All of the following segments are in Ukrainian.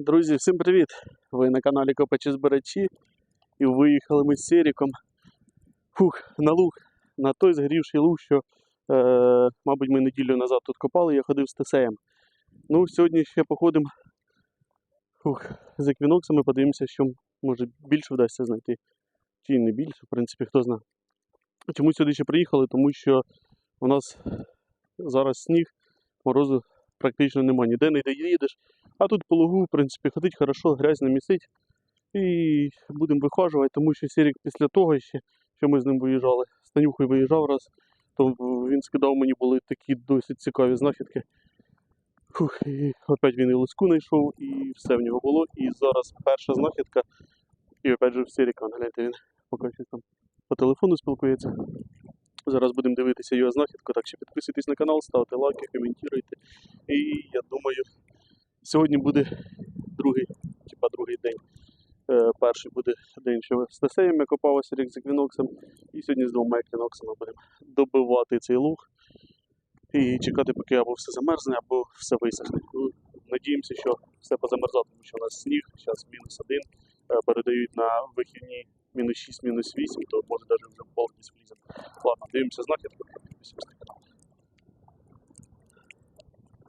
Друзі, всім привіт! Ви на каналі Копачі Збирачі і виїхали ми з Серіком фух, на луг, на той згорівший луг, що, е, мабуть, ми неділю назад тут копали, я ходив з Тесеєм. Ну, сьогодні ще походимо з еквіноксами, подивимося, що може більше вдасться знайти. Чи не більше, в принципі, хто знає. Чому сюди ще приїхали? Тому що у нас зараз сніг, морозу практично немає. Ніде не доїдеш. А тут по лугу, в принципі, ходить хорошо, грязь не місить. І будемо вихажувати, тому що Сірік після того ще, що ми з ним виїжджали, з Танюхою виїжджав раз, то він скидав мені були такі досить цікаві знахідки. Фух, і опять він і лиску знайшов, і все в нього було. І зараз перша знахідка. І опять же в Сіріка, гляньте, він поки що там по телефону спілкується. Зараз будемо дивитися його знахідку, так що підписуйтесь на канал, ставте лайки, коментуйте. І я думаю, Сьогодні буде другий, типа другий день. Е, перший буде день, що з Тесеєм я копався рік з еквіноксом. І сьогодні з двома еквіноксами будемо добивати цей луг і чекати, поки або все замерзне, або все висохне. Ну, надіємося, що все позамерзало, тому що у нас сніг, зараз мінус один, е, передають на вихідні мінус 6, мінус 8, то може навіть вже в полкість вліземо. Ладно, дивимося знахідку, підписуємося на канал.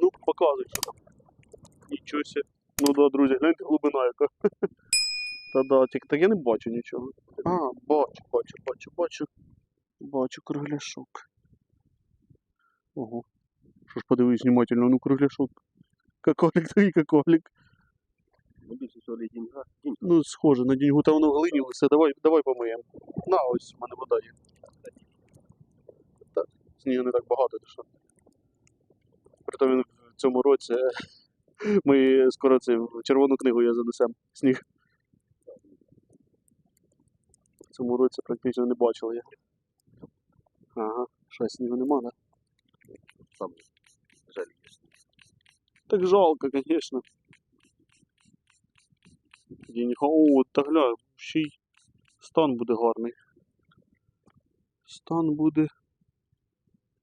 Ну, показуй, що там. Нічого себе. Ну да, друзі, гляньте глибина яка. Та да, тільки так я не бачу нічого. А, бачу, бачу, бачу, бачу. Бачу кругляшок. Ого. Що ж подивись внимательно, ну кругляшок. Каколік. Ну, більше всього деньга. Ну, схоже на деньгу, та воно в глині все, давай, давай помиємо. На, ось в мене вода є. Так, снігу не так багато, то що. Притом він в цьому році ми скоро це в червону книгу я занесем сніг. В цьому році практично не бачив я. Ага, що снігу нема, да? Сам жаль. Так жалко, звісно. О, та гля, ще й стан буде гарний. Стан буде.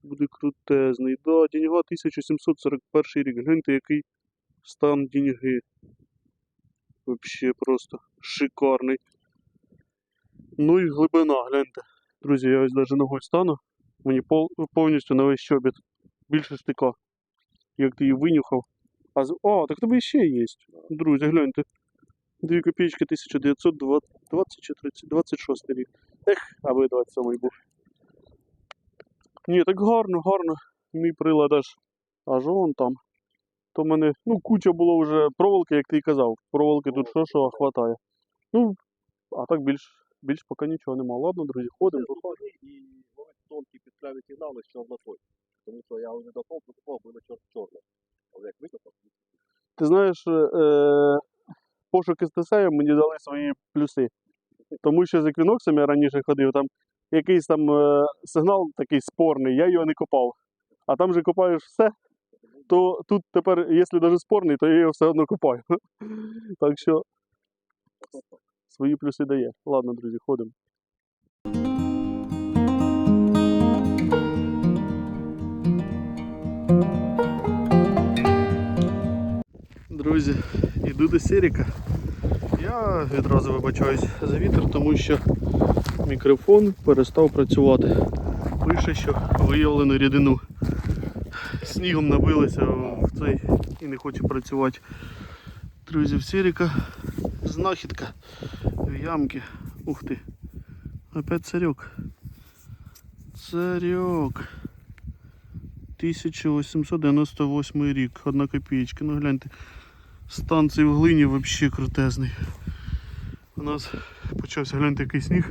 Буде крутезний. Да, деньга 1741 рік. Гляньте, який стан деньги. Вообще просто шикарний. Ну і глибина, гляньте. Друзі, я ось навіть ногою стану. Мені повністю на весь щобіт. Більше стика. Як ти її винюхав. А, з- О, так тобі ще є. Друзі, гляньте. Дві копійки 1920 чи 30, 26 рік. Ех, аби 27 був. Ні, так гарно, гарно. Мій прилад аж аж вон там. То в мене, ну, куча було вже проволоки, як ти і казав. Проволоки тут що, що хватає. Ну, а так більш, більш поки нічого нема. Ладно, друзі, ходимо. І ловить тонкі підкраві сигнали з чорнотою. Тому що я вже до того покупав, було чор чорне. Але як викопав, Ти знаєш, е, е, пошуки з Тесеєм мені дали свої плюси. Тому що з еквіноксом я раніше ходив, там якийсь там е, сигнал такий спорний, я його не копав. А там же копаєш все, то тут тепер, якщо навіть спорний, то я його все одно копаю. Так що свої плюси дає. Ладно, друзі, ходимо. Друзі, йду до Серіка. Я відразу вибачаюсь за вітер, тому що мікрофон перестав працювати. Пише, що виявлено рідину. Снігом набилося в цей і не хоче працювати. Друзі, в Серіка знахідка в ямки. Ух ти. Опять царьок. Царьок. 1898 рік, одна копієчка. Ну гляньте, стан цей в глині взагалі крутезний. У нас почався гляньте який сніг,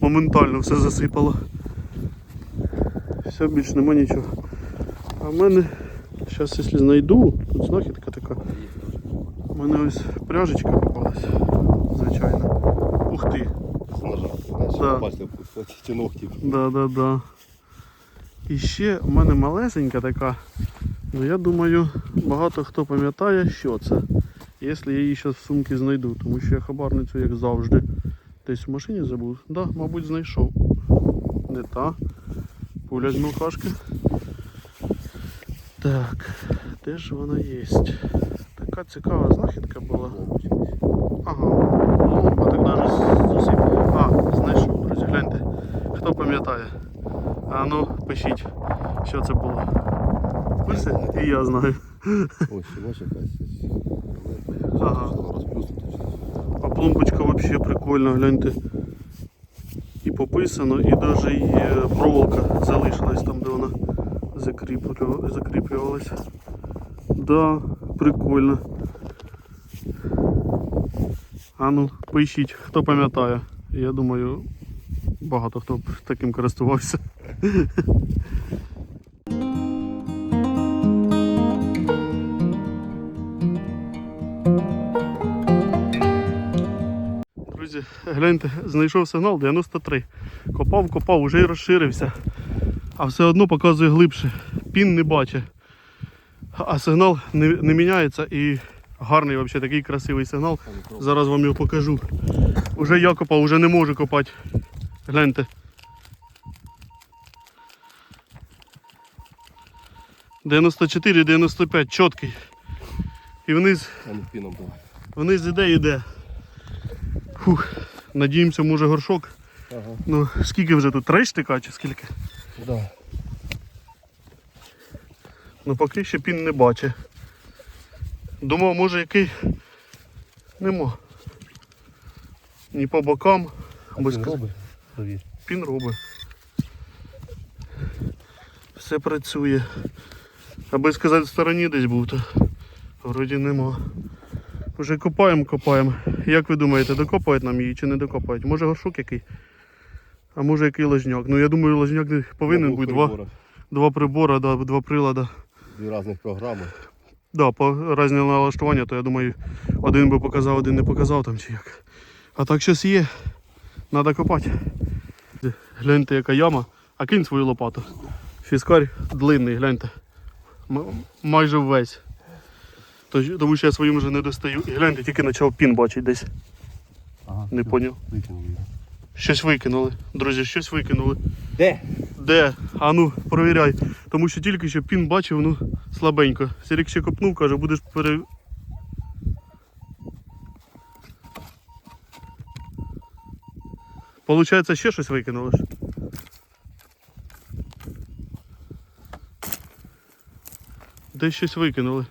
моментально все засипало. Все, більш нема нічого. А в мене, зараз якщо знайду, тут знахідка така. У мене ось пряжечка попалась, звичайно. Ух ти. Да. Да, да, да. І ще в мене малесенька така. Ну я думаю, багато хто пам'ятає, що це. Якщо я її зараз в сумці знайду, тому що я хабарницю, як завжди, десь в машині забув. Да, мабуть, знайшов. Не та. Пуля з мілкашки. Так, де ж вона є? така цікава знахідка була. Ага. Ломба так навіть зовсім. А, знайшов, друзі, гляньте. Хто пам'ятає? А ну, пишіть, що це було. Пише? І я знаю. Ось, ось якась. Ага. А пломбочка взагалі прикольна, гляньте. І пописано, і навіть є проволока залишилась там, де вона закріплю- закріплювалася. Да, прикольно. А ну, пишіть, хто пам'ятає. Я думаю, багато хто б таким користувався. Друзі, гляньте, знайшов сигнал 93. Копав, копав, уже й розширився. А все одно показує глибше. Пін не бачить. А сигнал не, не міняється і гарний взагалі такий красивий сигнал. Зараз вам його покажу. Уже я копав, уже не можу копати. Гляньте. «94, 95, чіткий. І вниз. Вниз іде, іде. Фух. Надіємося, може горшок. Ага. Ну, скільки вже тут? Три штика чи скільки? Да. Ну поки ще пін не бачить. Думав, може який. Нема. Ні по бокам. Або Пін ск- робить? Пін робить. Все працює. Аби сказати, в стороні десь був, то вроді нема. Вже копаємо, копаємо. Як ви думаєте, докопають нам її чи не докопають? Може горшок який? А може який ложняк? Ну я думаю, ложняк не повинен бути два, два прибора, да, два прилада. Дві різних програми. Да, по різні налаштування, то я думаю, один би показав, один не показав там чи як. А так щось є. Треба копати. Гляньте, яка яма. А кинь свою лопату. Фіскарь длинний, гляньте. М- майже весь. Тому що я своїм вже не достаю. І гляньте, тільки почав пін бачити десь. Ага. Не поняв. Викинув. Щось викинули. Друзі, щось викинули. Де? Де? А ну, провіряй. Тому що тільки що пін бачив, ну, слабенько. Сірік ще копнув, каже, будеш пере. Получається, ще щось викинули. Десь щось викинули.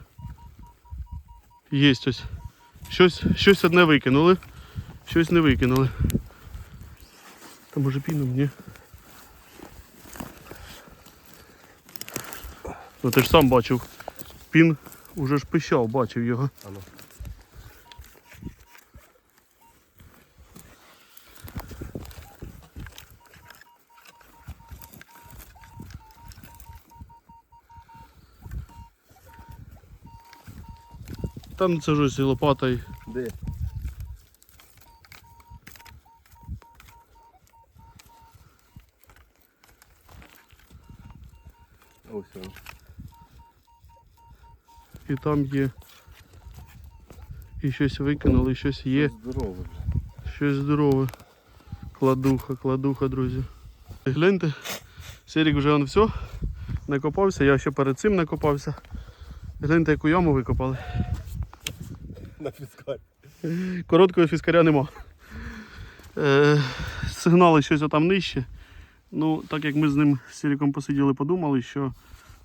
Єсть ось. Щось, щось одне викинули, щось не викинули. Та може піном, ні? Ну ти ж сам бачив. Пін уже ж пищав, бачив його. Ано. Там це ж лопата і Де? Ось він. І там є. І щось викинули, і щось є. Здорово вже. Щось здорове. Кладуха, кладуха, друзі. Гляньте, Серік вже он все накопався, я ще перед цим накопався. Гляньте, яку яму викопали. На фіскаль. Короткого фіскаря нема. Е, сигнали щось там нижче. Ну, так як ми з ним з Сіріком посиділи, подумали, що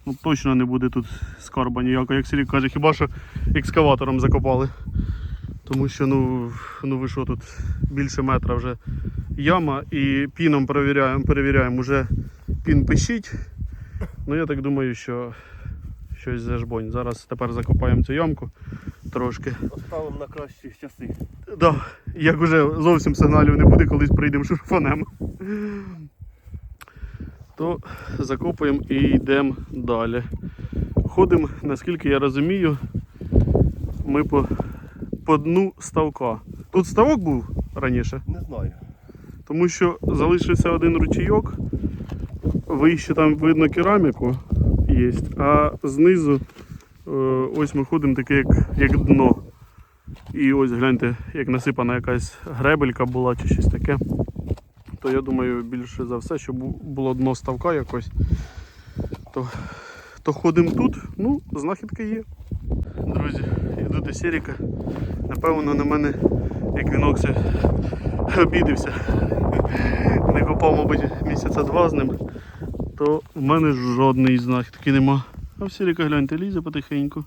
ну, точно не буде тут скарба ніякого, як Сірік каже, хіба що екскаватором закопали. Тому що ну, ну ви що тут більше метра вже яма і піном перевіряємо, перевіряємо, уже пін пищить. Ну я так думаю, що щось зажбонь. Зараз тепер закопаємо цю ямку трошки. Оставимо на кращі часи. Да, як уже зовсім сигналів не буде, колись прийдемо шурфанем. То закопуємо і йдемо далі. Ходимо, наскільки я розумію, ми по, по дну ставка. Тут ставок був раніше, Не знаю. тому що залишився один ручійок, вище там видно кераміку є, а знизу е, ось ми ходимо таке як, як дно. І ось гляньте, як насипана якась гребелька була чи щось таке. То я думаю, більше за все, що бу- було дно ставка якось. То, то ходимо тут, ну, знахідка є. Друзі, йду до Сіріка. Напевно, на мене, як він Оксі, обідився. Не копав, мабуть, місяця два з ним, то в мене жодної знахідки нема. А в Сіріка гляньте, лізе потихеньку.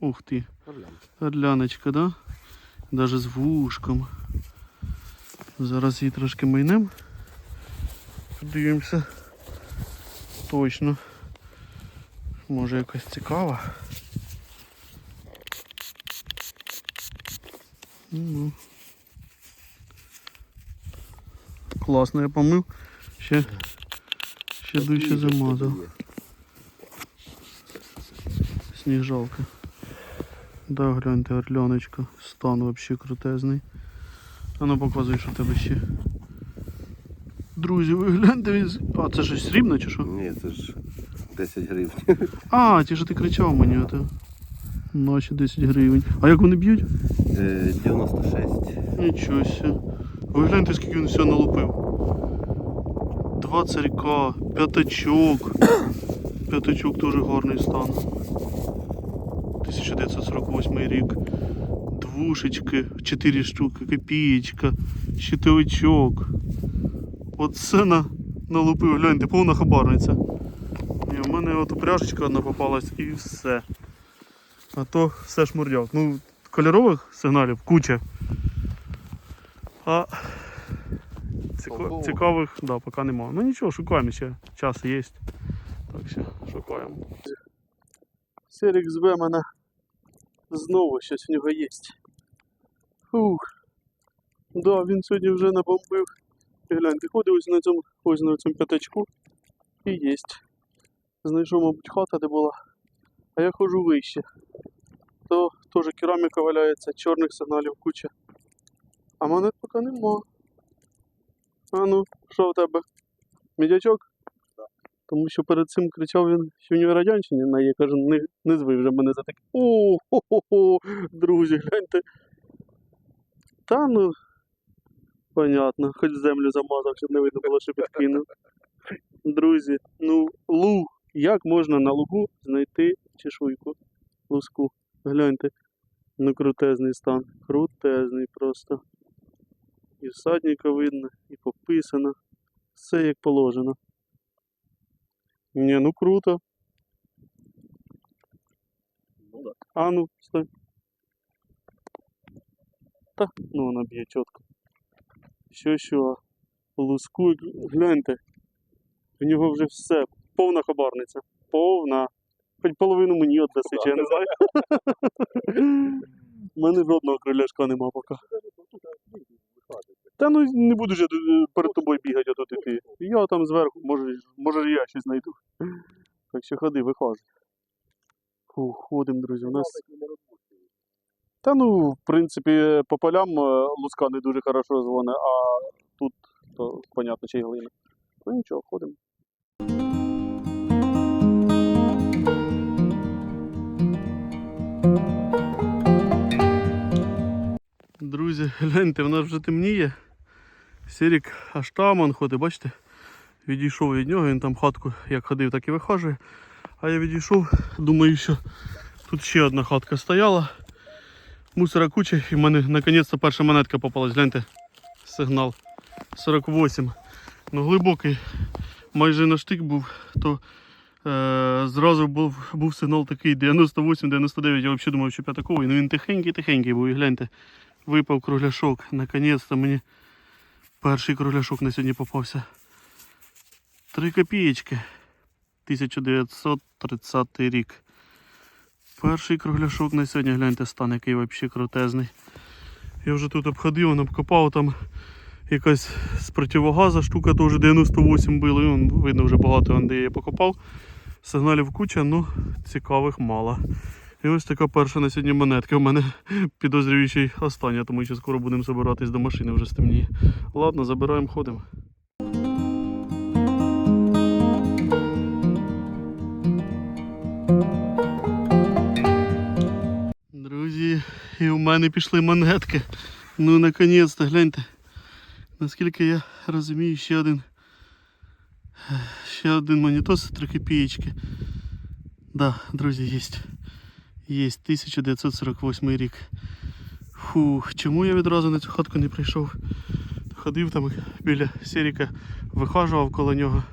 Ух ти. Орляночка, да? Даже з вушком. Зараз її трошки майнем. Подивимося. Точно. Може якась цікава. Ну. Класно я помив. Ще, ще дужче замазав. Сніг жалко. Да, гляньте, орляночка. Стан вообще крутезний. А ну показуй, що в тебе ще. Друзі, ви гляньте, він... А, це щось срібно чи що? Ні, це ж 10 гривень. А, ті, що ти кричав мені, ото. Наші 10 гривень. А як вони б'ють? Е, 96. Нічого ся. Ви гляньте, скільки він всього налупив. Два царька, п'ятачок. П'ятачок теж гарний стан. 1948 рік. Двушечки, 4 штуки, копієчка, щитовичок. Оце на налупив, гляньте, повна хабарниця. Ні, в мене от упряжечка одна попалась і все. А то все шмурдяк. Ну, кольорових сигналів куча. А ціко- цікавих, да, поки нема. Ну нічого, шукаємо ще. Час є. Так що шукаємо. Серік зве мене знову, щось в нього є. Фух. Да, він сьогодні вже набомбив. І гляньте, ходив ось на цьому, ось на цьому п'ятачку. І єсть. Знайшов, мабуть, хата, де була. А я ходжу вище. То теж кераміка валяється, чорних сигналів куча. А монет поки нема. А ну, що в тебе? Мідячок? Тому що перед цим кричав він, що в нього радянщина є. Каже, не, не звий вже мене за таке. О, хо-хо-хо, друзі, гляньте. Та ну. Понятно, хоч землю замазав, щоб не видно було, що підкинув. Друзі, ну луг. Як можна на лугу знайти чешуйку? Луску. Гляньте. Ну крутезний стан. Крутезний просто. І всадника видно, і пописано. Все як положено. Ні, ну круто. Ну да. А ну, стой. Та, ну вона б'є чітко. Що що? Луску, гляньте. В нього вже все. Повна хабарниця. Повна. Хоч половину мені отдаси, чи я не знаю. У мене жодного криляшка нема поки. Та ну не буду ж я е, перед тобою бігати, ото ти. Я там зверху, може, може я щось знайду. Так що ходи, виходь. Фу, ходимо, друзі. У нас. Та ну, в принципі, по полям е, луска не дуже хорошо дзвоне, а тут то понятно, чи глина. Ну нічого, ходимо. Друзі, гляньте, в нас вже темніє. Сірік аж там он ходить, бачите? Відійшов від нього, він там хатку як ходив, так і вихажує. А я відійшов, думаю, що тут ще одна хатка стояла. Мусора куча, і в мене наконець-то перша монетка попалась. Гляньте, сигнал 48. Ну глибокий, майже на штик був, то е, зразу був, був сигнал такий 98-99. Я взагалі думав, що п'ятаковий. Ну він тихенький-тихенький був. І гляньте, випав кругляшок. Наконець-то мені перший кругляшок на сьогодні попався. Три копієчки. 1930 рік. Перший кругляшок на сьогодні, гляньте, стан який взагалі крутезний. Я вже тут обходив, обкопав там якась з противогаза штука теж 98 було. І видно вже багато де я покопав. Сигналів куча, ну цікавих мало. І ось така перша на сьогодні монетка. У мене підозрюю ще й остання, тому що скоро будемо забиратись до машини, вже стемніє. Ладно, забираємо, ходимо. І у мене пішли монетки. Ну, наконець-то, гляньте. Наскільки я розумію, ще один. Ще один монітос, три копієчки. Да, друзі, є. Є 1948 рік. Фух, чому я відразу на цю хатку не прийшов? Ходив там біля Сіріка, вихажував коло нього.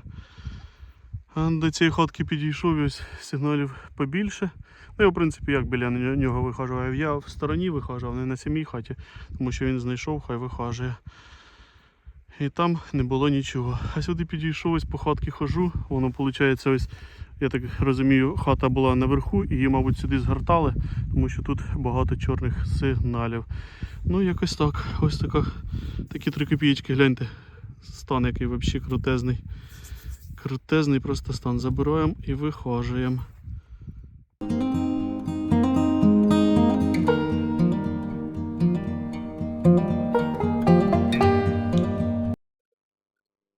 А до цієї хатки підійшов ось сигналів побільше. Ну, я, в принципі, як біля нього- вихажував. Я в стороні вихажував, не на самій хаті, тому що він знайшов, хай вихажує. І там не було нічого. А сюди підійшов, ось по хатці хожу. Воно виходить, ось, я так розумію, хата була наверху і її, мабуть, сюди згортали, тому що тут багато чорних сигналів. Ну, якось так. Ось така, такі три копійки, гляньте. Стан який взагалі крутезний. Крутезний просто стан. Забираємо і вихожуємо.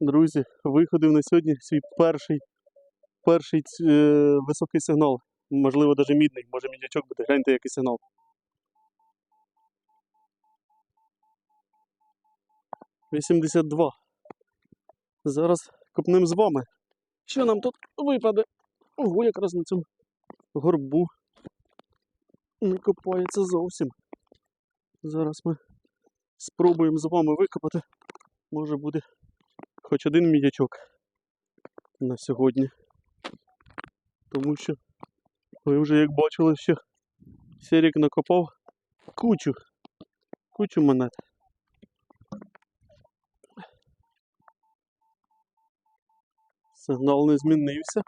Друзі, виходив на сьогодні свій перший, перший е, високий сигнал. Можливо, навіть мідний, може мідячок буде. Гляньте, який сигнал. Вісімдесят два. Зараз копнемо з вами. Що нам тут випаде? Ого, якраз на цьому горбу. Не копається зовсім. Зараз ми спробуємо з вами викопати. Може буде хоч один мідячок на сьогодні. Тому що ви вже як бачили, що Серік накопав кучу, кучу монет. Сигнал не змінився.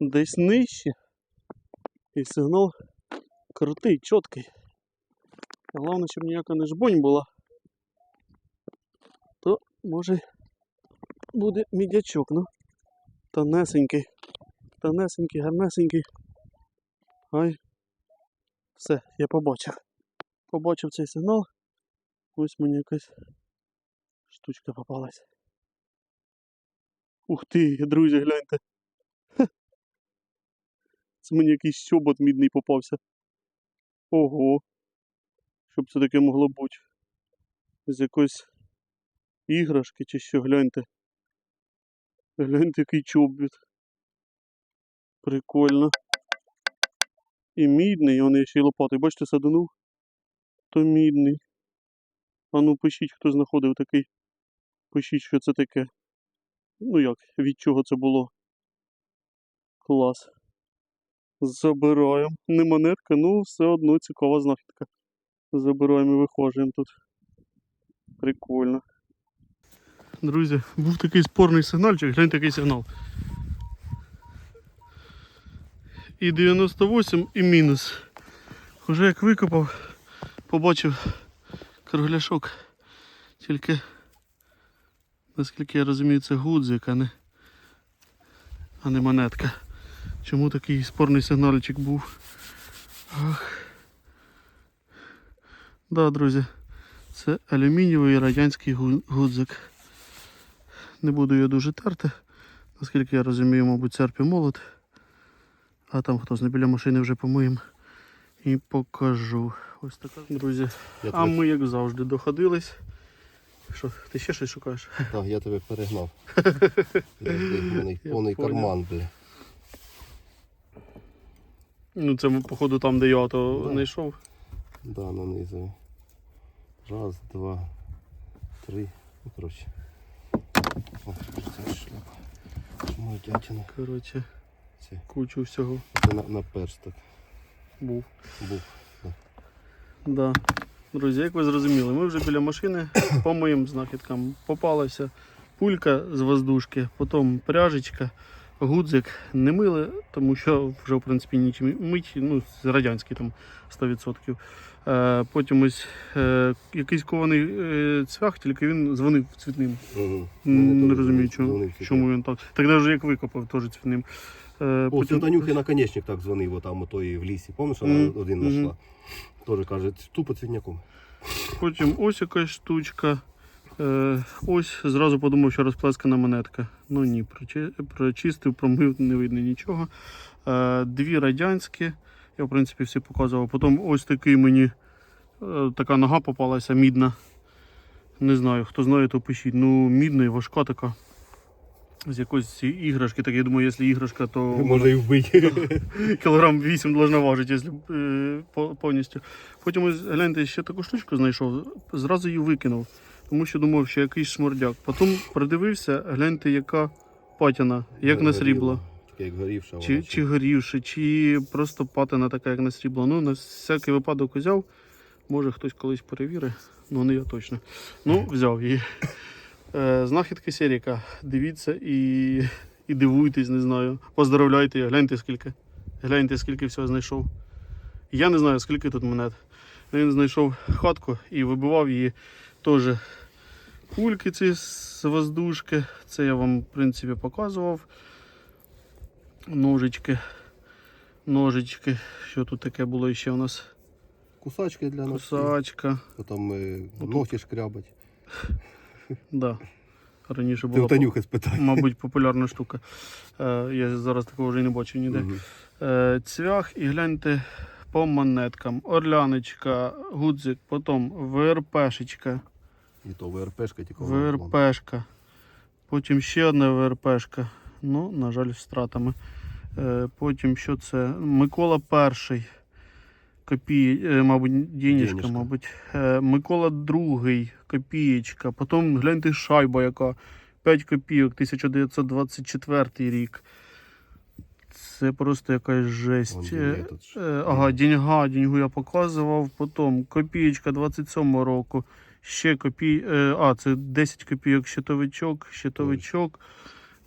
Десь нижче. І сигнал крутий, чіткий. Головне, щоб ніяка не жбонь була. То може буде мідячок, ну. Тонесенький. Тонесенький, гарнесенький. Ай. Все, я побачив. Побачив цей сигнал. Ось мені якась штучка попалась. Ух ти, друзі, гляньте. Це мені якийсь щобот мідний попався. Ого. Щоб це таке могло бути. З якоїсь іграшки чи що, гляньте. Гляньте, який чобіт. Прикольно. І мідний, вони ще й лопатою. Бачите, саданув? То мідний. А ну пишіть, хто знаходив такий. Пишіть, що це таке. Ну як, від чого це було. Клас. Забираємо. Не монетка, ну все одно цікава знахідка. Забираємо і виходимо тут. Прикольно. Друзі, був такий спорний сигнальчик, гляньте який сигнал. І 98, і мінус. Уже як викопав, побачив кругляшок. Тільки, наскільки я розумію, це гудзик, а не, а не монетка. Чому такий спорний сигнальчик був? Ах. Да, друзі, це алюмінієвий радянський гудзик. Не буду його дуже терти. Наскільки я розумію, мабуть, серпі молот. А там хтось не біля машини вже помиємо. І покажу. Ось така. Друзі, Я а тебе, ми як завжди доходились. Що, ти ще щось шукаєш? так, я тебе перегнав. Повний, карман, бля. Ну це походу там, де я то Да. знайшов. Да, нанизую. Раз, два, три. Ну, коротше. О, це шляпа. Мой дятина. Коротше, Це, кучу всього це на, на персток був. був. Да. Друзі, як ви зрозуміли, ми вже біля машини по моїм знахідкам попалася пулька з воздушки, потім пряжечка, гудзик не мили, тому що вже в принципі нічим мить, ну, радянський там 100%. Е, потім ось е, якийсь кований е, цвях, тільки він дзвонив цвітним. Угу. М, Не розумію, чому, чому він так. Так навіть як викопав, теж цвітним. Е, О, це Танюхи наконечник так дзвонив, отам отої в лісі. Пам'ятаєш, вона Мгм, один знайшла. Теж каже, тупо цвітняком. Потім ось якась штучка. Е, ось зразу подумав, що розплескана монетка. Ну ні, прочистив, промив, не видно нічого. Е, дві радянські. Я в принципі всі показував. Потім ось такий мені е, така нога попалася, мідна. Не знаю, хто знає, то пишіть. Ну, мідна і важка така. з якоїсь іграшки. Так я думаю, якщо іграшка, то Може і вбити. кілограм 8 должна важити, якщо е, повністю. Потім ось гляньте, ще таку штучку знайшов, зразу її викинув, тому що думав, що якийсь шмурдяк. Потім придивився, гляньте, яка патіна, як на срібло. Таке як горівша. Чи, вона чи ще. горівши, чи просто патина така, як на срібло. Ну, на всякий випадок взяв. Може хтось колись перевірить, ну не я точно. Ну, взяв її. Е, знахідки Серіка. Дивіться і, і дивуйтесь, не знаю. Поздравляйте, гляньте скільки. Гляньте, скільки всього знайшов. Я не знаю, скільки тут монет. Він знайшов хатку і вибивав її теж. Кульки ці з воздушки. Це я вам, в принципі, показував ножички. Ножички. Що тут таке було ще у нас? Кусачки для нас. Кусачка. Потім е, Отут. ногті шкрябать. Да. Раніше була, у Танюхи спитай. мабуть, популярна штука. Е, я зараз такого вже не бачу ніде. Мгм. Е, цвях і гляньте по монеткам. Орляночка, гудзик, потім ВРПшечка, І то ВРПшка тільки. ВРПшка. Потім ще одна ВРПшка. Ну, на жаль, з втратами. Е, потім що це? Микола перший. Копії, е, мабуть, денежка, мабуть. Е, Микола другий, копієчка. Потім гляньте шайба, яка 5 копійок, 1924 рік. Це просто якась жесть. Ага, деньга, деньгу я показував. Потім копієчка 27 року. Ще копій. е, А, це 10 копійок щитовичок, щитовичок,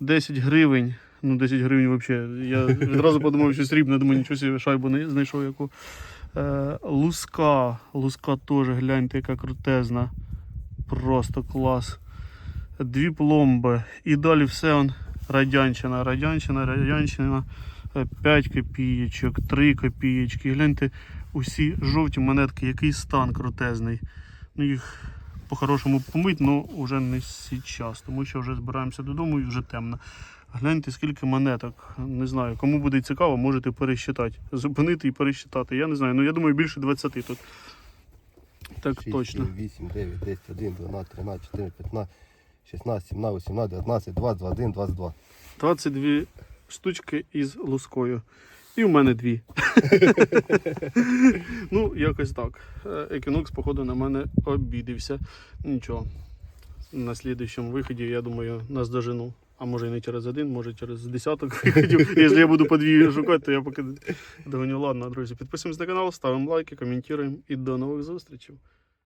10 гривень. Ну, 10 гривень взагалі. Я відразу подумав, що срібне, думаю, нічого собі шайбу не знайшов яку. Е, луска. Луска теж, гляньте, яка крутезна. Просто клас. Дві пломби. І далі все он радянщина, радянщина, радянщина. 5 копійочок, 3 копійочки. Гляньте, усі жовті монетки, який стан крутезний. Ну, їх по-хорошому помить, але вже не зараз, тому що вже збираємося додому і вже темно. Гляньте, скільки монеток. Не знаю, кому буде цікаво, можете пересчитати. Зупинити і пересчитати. Я не знаю, ну я думаю, більше 20 тут. Так 6, точно. 7, 8, 9, 10, 11, 12, 13, 14, 15, 16, 17, 18, 19, 20, 21, 22. 22 штучки із лускою. І в мене дві. ну, якось так. Е, Екінокс, походу, на мене обідився. Нічого. На слідуючому виході, я думаю, нас дожену. А може і не через один, може через десяток виходів. Якщо я буду по дві шукати, то я поки догоню. Ладно, друзі, підписуємось на канал, ставимо лайки, коментуємо і до нових зустрічей.